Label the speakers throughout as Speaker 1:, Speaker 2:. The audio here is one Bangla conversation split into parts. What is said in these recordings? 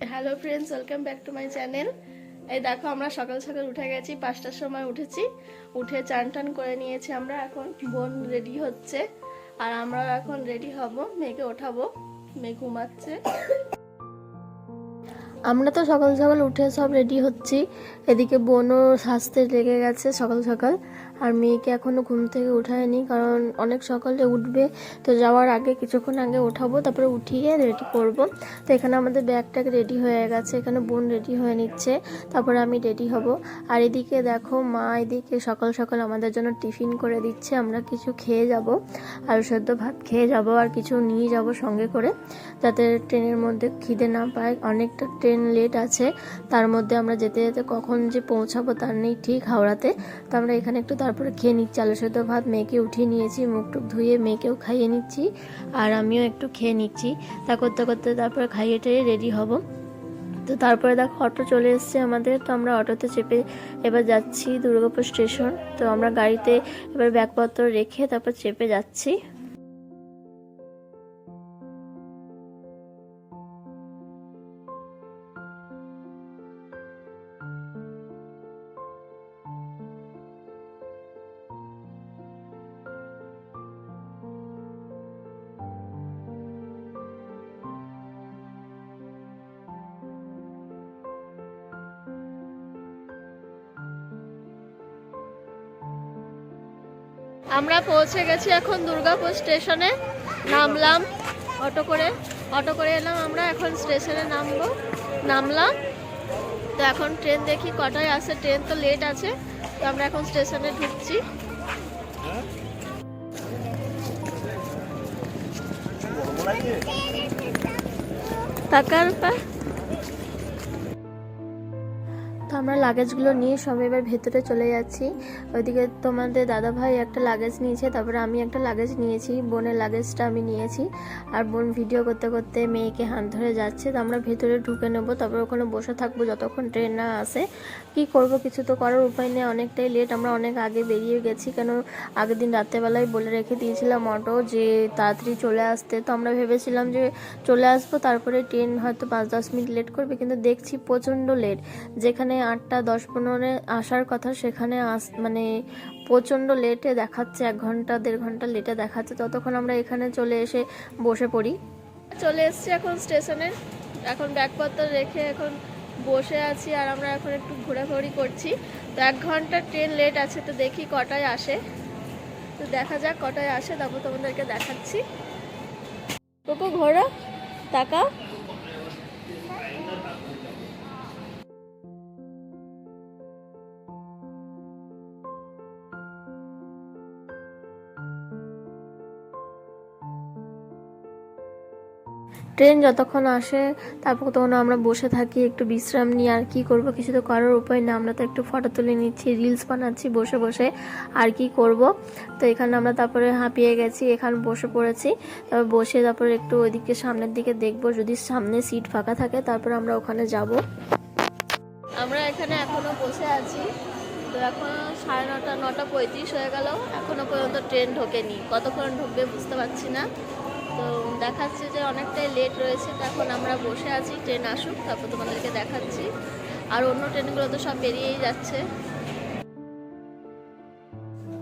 Speaker 1: Hello friends, welcome back to my channel. এই দেখো, আমরা সকাল সকাল উঠে গেছি, পাঁচটার সময় উঠেছি। উঠে চান টান করে নিয়েছি আমরা, এখন বোন রেডি হচ্ছে। আর আমরা এখন রেডি হব, মেয়েকে ওঠাবো, মেয়ে ঘুমাচ্ছে। আমরা তো সকাল সকাল উঠে সব রেডি হচ্ছি। এদিকে বোনও সাজতে লেগে গেছে সকাল সকাল। আর মেয়েকে এখনও ঘুম থেকে উঠায়নি, কারণ অনেক সকালে উঠবে। তো যাওয়ার আগে কিছুক্ষণ আগে উঠাবো, তারপরে উঠিয়ে রেডি করব। তো এখানে আমাদের ব্যাগটাকে রেডি হয়ে গেছে, এখানে বোন রেডি হয়ে নিচ্ছে, তারপরে আমি রেডি হব। আর এদিকে দেখো, মা এদিকে সকাল সকাল আমাদের জন্য টিফিন করে দিচ্ছে, আমরা কিছু খেয়ে যাব আর সেদ্ধ ভাত খেয়ে যাব, আর কিছু নিয়ে যাব সঙ্গে করে, যাতে ট্রেনের মধ্যে খিদে না পায়। অনেকটা ট্রেন লেট আছে, তার মধ্যে আমরা যেতে যেতে কখন যে পৌঁছাবো তার নেই ঠিক হাওড়াতে। তো আমরা এখানে একটু তারপরে খেয়ে নিচ্ছি, আলু সেদ্ধ ভাত মেয়েকে উঠিয়ে নিয়েছি, মুখ টুক ধুয়ে মেয়েকেও খাইয়ে নিচ্ছি, আর আমিও একটু খেয়ে নিচ্ছি। তা করতে করতে তারপরে খাইয়ে টাইয়ে রেডি হব। তো তারপরে দেখো অটো চলে এসছে আমাদের, তো আমরা অটোতে চেপে এবার যাচ্ছি দুর্গাপুর স্টেশন। তো আমরা গাড়িতে এবার ব্যাগপত্র রেখে তারপর চেপে যাচ্ছি। আমরা পৌঁছে গেছি এখন দুর্গাপুর স্টেশনে। নামলাম। অটো করে অটো করে এলাম আমরা, এখন স্টেশনে নামবো। নামলাম। তো এখন ট্রেন দেখি কটায় আসে। ট্রেন তো লেট আছে। তো আমরা এখন স্টেশনে ঢুকছি। টাকার পা। তো আমরা লাগেজগুলো নিয়ে সব এবার ভেতরে চলে যাচ্ছি। ওইদিকে তোমাদের দাদা ভাই একটা লাগেজ নিয়েছে, তারপরে আমি একটা লাগেজ নিয়েছি, বোনের লাগেজটা আমি নিয়েছি। আর বোন ভিডিও করতে করতে মেয়েকে হাত ধরে যাচ্ছে, তো আমরা ভেতরে ঢুকে নেব, তারপর ওখানে বসে থাকব যতক্ষণ ট্রেন না আসে। কি করব, কিছু তো করার উপায় নেই, অনেকটাই লেট আমরা অনেক আগে বেরিয়ে গেছি, কেন আগের দিন রাত্রেবেলায় বলে রেখে দিয়েছিলাম অটো যে তাড়াতাড়ি চলে আসতে। তো আমরা ভেবেছিলাম যে চলে আসব, তারপরে ট্রেন হয়তো পাঁচ দশ মিনিট লেট করবে, কিন্তু দেখছি প্রচণ্ড লেট যেখানে আটটা দশ পনেরো আসার কথা, সেখানে আস মানে প্রচণ্ড লেটে দেখাচ্ছে, এক ঘণ্টা, দেড় ঘণ্টা লেটে দেখাচ্ছে। ততক্ষণ আমরা এখানে চলে এসে বসে পড়ি। চলে এসছি এখন স্টেশনে। এখন ব্যাগপত্র রেখে এখন বসে আছি আর আমরা এখন একটু ঘোরাঘুরি করছি। তো এক ঘণ্টা ট্রেন লেট আছে, তো দেখি কটায় আসে। তো দেখা যাক কটায় আসে, তারপর তোমাদেরকে দেখাচ্ছি। কোকো ঘোরা টাকা ট্রেন যতক্ষণ আসে, তারপর তখন আমরা বসে থাকি, একটু বিশ্রাম নিয়ে আর কি করব কিছু তো করার উপায় না আমরা তো একটু ফটো তুলে নিচ্ছি রিলস বানাচ্ছি, বসে বসে আর কি করব। তো এখানে আমরা তারপরে হাঁপিয়ে গেছি, এখানে বসে পড়েছি। তারপর বসে তারপরে একটু ওইদিকে সামনের দিকে দেখব, যদি সামনে সিট ফাঁকা থাকে, তারপর আমরা ওখানে যাব। আমরা এখানে এখনও বসে আছি। তো এখন সাড়ে নটা নটা পঁয়ত্রিশ হয়ে গেল। এখনও পর্যন্ত ট্রেন ঢোকেনি। কতক্ষণ ঢুকবে বুঝতে পারছি না। তো দেখাচ্ছে যে অনেকটাই লেট রয়েছে, তো এখন আমরা বসে আছি ট্রেন আসুক, তারপর তোমাদেরকে দেখাচ্ছি। আর অন্য ট্রেনগুলো তো সব বেরিয়েই যাচ্ছে।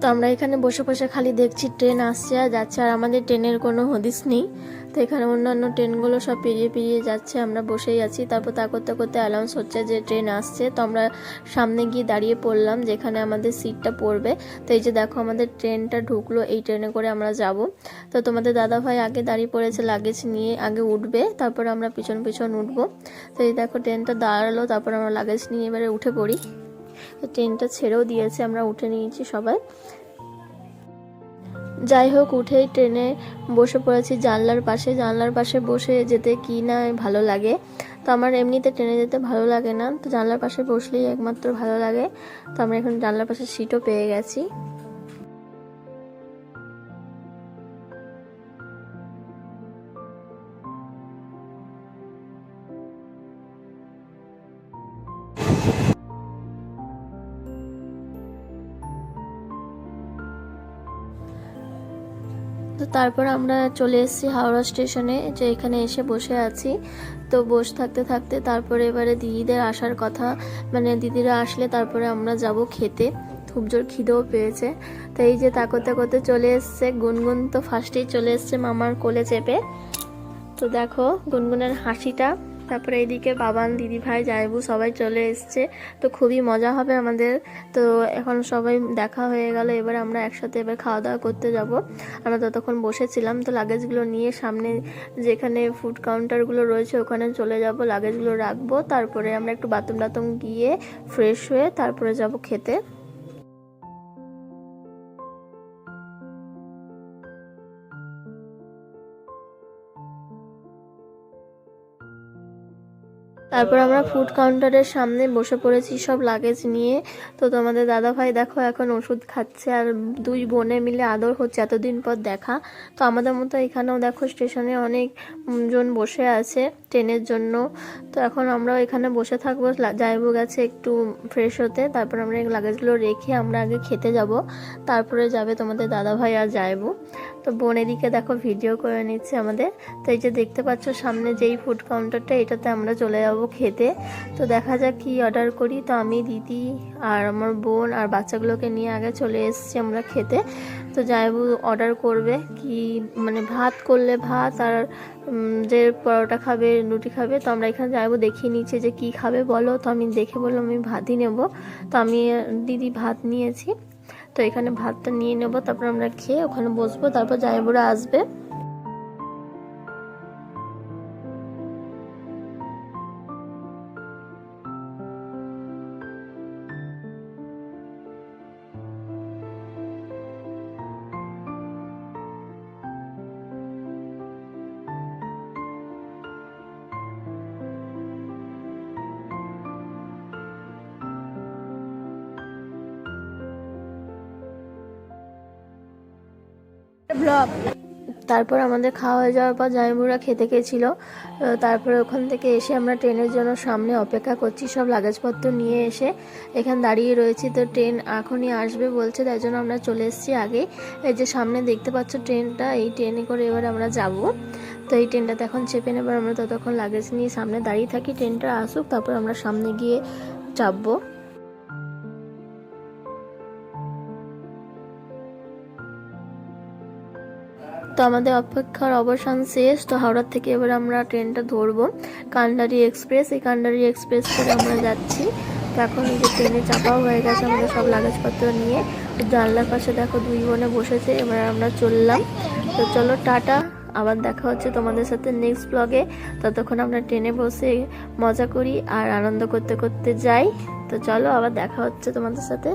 Speaker 1: তো আমরা এখানে বসে বসে খালি দেখছি ট্রেন আসছে আর যাচ্ছে, আর আমাদের ট্রেনের কোনো হদিস নেই। তো এখানে অন্যান্য ট্রেনগুলো সব পেরিয়ে পেরিয়ে যাচ্ছে, আমরা বসেই আছি। তারপর তা করতে করতে অ্যানাউন্স হচ্ছে যে ট্রেন আসছে। তো আমরা সামনে গিয়ে দাঁড়িয়ে পড়লাম, যেখানে আমাদের সিটটা পড়বে। তো এই যে দেখো, আমাদের ট্রেনটা ঢুকলো, এই ট্রেনে করে আমরা যাব। তো তোমাদের দাদা ভাই আগে দাঁড়িয়ে পড়েছে লাগেজ নিয়ে, আগে উঠবে, তারপর আমরা পিছন পিছন উঠবো। তো এই দেখো, ট্রেনটা দাঁড়াল, তারপর আমরা লাগেজ নিয়ে এবারে উঠে পড়ি। তো ট্রেনটা ছেড়েও দিয়েছে, আমরা উঠে নিয়েছি সবাই। যাই হোক, উঠেই ট্রেনে বসে পড়েছি জানলার পাশে। জানলার পাশে বসে যেতে কি না ভালো লাগে। তো আমার এমনিতে ট্রেনে যেতে ভালো লাগে না। তো জানলার পাশে বসলেই একমাত্র ভালো লাগে। তো আমরা এখন জানলার পাশে সিটও পেয়ে গেছি। তো তারপর আমরা চলে এসেছি হাওড়া স্টেশনে, যে এখানে এসে বসে আছি। তো বসে থাকতে থাকতে তারপরে এবারে দিদিদের আসার কথা মানে দিদিরা আসলে তারপরে আমরা যাব খেতে। খুব জোর খিদেও পেয়েছে। তো এই যে তাকোতে তাকোতে চলে এসছে, গুনগুন তো ফার্স্টেই চলে এসছে মামার কোলে চেপে। তো দেখো গুনগুনের হাসিটা। তারপরে এইদিকে বাবান দিদি ভাই জায়বু সবাই চলে এসছে। তো খুবই মজা হবে আমাদের। তো এখন সবাই দেখা হয়ে গেল, এবার আমরা একসাথে এবার খাওয়া দাওয়া করতে যাব। আমরা ততক্ষণ বসেছিলাম, তো লাগেজগুলো নিয়ে সামনে যেখানে ফুড কাউন্টারগুলো রয়েছে, ওখানে চলে যাব, লাগেজগুলো রাখব। তারপরে আমরা একটু বাথরুম টাথরুম গিয়ে ফ্রেশ হয়ে তারপরে যাব খেতে। তারপর আমরা ফুড কাউন্টারের সামনে বসে পড়েছি সব লাগেজ নিয়ে। তো তোমাদের দাদা ভাই দেখো এখন ওষুধ খাচ্ছে আর দুই বোনে মিলে আদর হচ্ছে এতদিন পর দেখা। তো আমাদের মতো এখানেও দেখো স্টেশনে অনেক জন বসে আছে ট্রেনের জন্য। তো এখন আমরাও এখানে বসে থাকব যাইবো গেছে একটু ফ্রেশ হতে। তারপর আমরা এই লাগেজগুলো রেখে আমরা আগে খেতে যাব। তারপরে যাবে তোমাদের দাদা ভাই আর যাইবো। তো বোন এদিকে দেখো ভিডিও করে নিচ্ছে আমাদের। তো এই যে দেখতে পাচ্ছ সামনে যেই ফুড কাউন্টারটা এটাতে আমরা চলে যাব। খেতে। তো দেখা যাক কি অর্ডার করি। তো আমি, দিদি আর আমার বোন আর বাচ্চাগুলোকে নিয়ে আগে চলে এসেছি আমরা খেতে। তো যাইবু অর্ডার করবে কি মানে ভাত করলে ভাত আর যে পরোটা খাবে, রুটি খাবে। তো আমরা এখানে যাইবো দেখিয়ে নিচ্ছে যে কি খাবে, বলো। তো আমি দেখে বললাম, আমি ভাতই নেব। তো আমি, দিদি ভাত নিয়েছি। তো এখানে ভাতটা নিয়ে নেব, তারপর আমরা খেয়ে ওখানে বসবো। তারপর জায়বুরা আসবে। তারপর আমাদের খাওয়া হয়ে যাওয়ার পর জামাইবুড়া খেতে গেছিল। তারপরে ওখান থেকে এসে আমরা ট্রেনের জন্য সামনে অপেক্ষা করছি, সব লাগেজপত্র নিয়ে এসে। এখানে দাঁড়িয়ে রয়েছি তো ট্রেন এখনই আসবে বলছে, তাই জন্য আমরা চলে এসেছি আগে। এই যে সামনে দেখতে পাচ্ছ ট্রেনটা, এই ট্রেনে করে এবার আমরা যাব। তো এই ট্রেনটাতে এখন চেপে নেবার আমরা ততক্ষণ লাগেজ নিয়ে সামনে দাঁড়িয়ে থাকি। ট্রেনটা আসুক, তারপর আমরা সামনে গিয়ে চাপবো তো আমাদের অপেক্ষার অবসান শেষ। তো হাওড়ার থেকে এবার আমরা ট্রেনটা ধরবো। কান্ডারি এক্সপ্রেস, এই কান্ডারি এক্সপ্রেস করে আমরা যাচ্ছি। তো এখন যে ট্রেনে চাপাও হয়ে গেছে আমাদের সব লাগেজপত্র নিয়ে। জানলার পাশে দেখো দুই বোনে বসেছে, এবার আমরা চললাম। তো চলো, টাটা। আবার দেখা হচ্ছে তোমাদের সাথে নেক্সট ব্লগে ততক্ষণ আমরা ট্রেনে বসে মজা করি আর আনন্দ করতে করতে যাই। তো চলো, আবার দেখা হচ্ছে তোমাদের সাথে।